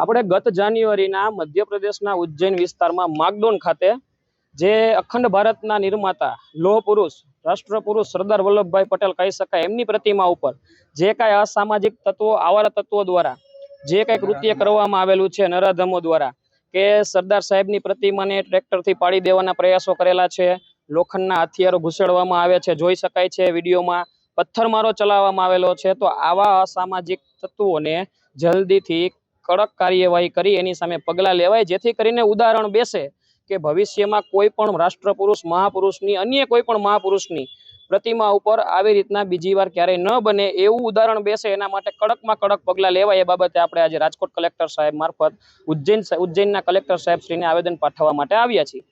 આપણે ગત જાન્યુઆરીના મધ્યપ્રદેશના ઉજ્જૈન વિસ્તારમાં માગડોન ખાતે, જે અખંડ ભારતના નિર્માતા લોહ પુરુષ રાષ્ટ્ર પુરુષ સરદાર વલ્લભભાઈ પટેલ કહી શકાય, એમની પ્રતિમા ઉપર જે કાંઈ અસામાજિક તત્વો, આવારા તત્વો દ્વારા, જે કાંઈ કૃત્ય કરવામાં આવેલું છે, નરાધમો દ્વારા, કે સરદાર સાહેબની પ્રતિમાને ટ્રેક્ટરથી પાડી દેવાના પ્રયાસો કરેલા છે, લોખંડના હથિયારો ઘુસેડવામાં આવે છે, જોઈ શકાય છે, વિડીયોમાં પથ્થરમારો ચલાવવામાં આવેલો છે, તો આવા અસામાજિક તત્વોને જલ્દીથી કડક કાર્યવાહી કરી, એની સામે પગલાં લેવાય. જેથી કરીને ઉદાહરણ બેસે કે ભવિષ્યમાં કોઈ પણ રાષ્ટ્રપુરુષ, મહાપુરુષની, અન્ય કોઈ પણ મહાપુરુષની પ્રતિમા ઉપર આવી રીતના બીજી વાર ક્યારેય ન બને એવું ઉદાહરણ બેસે. એના માટે કડકમાં કડક પગલાં લેવાય. એ બાબતે આપણે આજે રાજકોટ કલેક્ટર સાહેબ મારફત ઉજ્જૈન ઉજ્જૈનના કલેક્ટર સાહેબ શ્રીને આવેદન પાઠવવા માટે આવ્યા છીએ.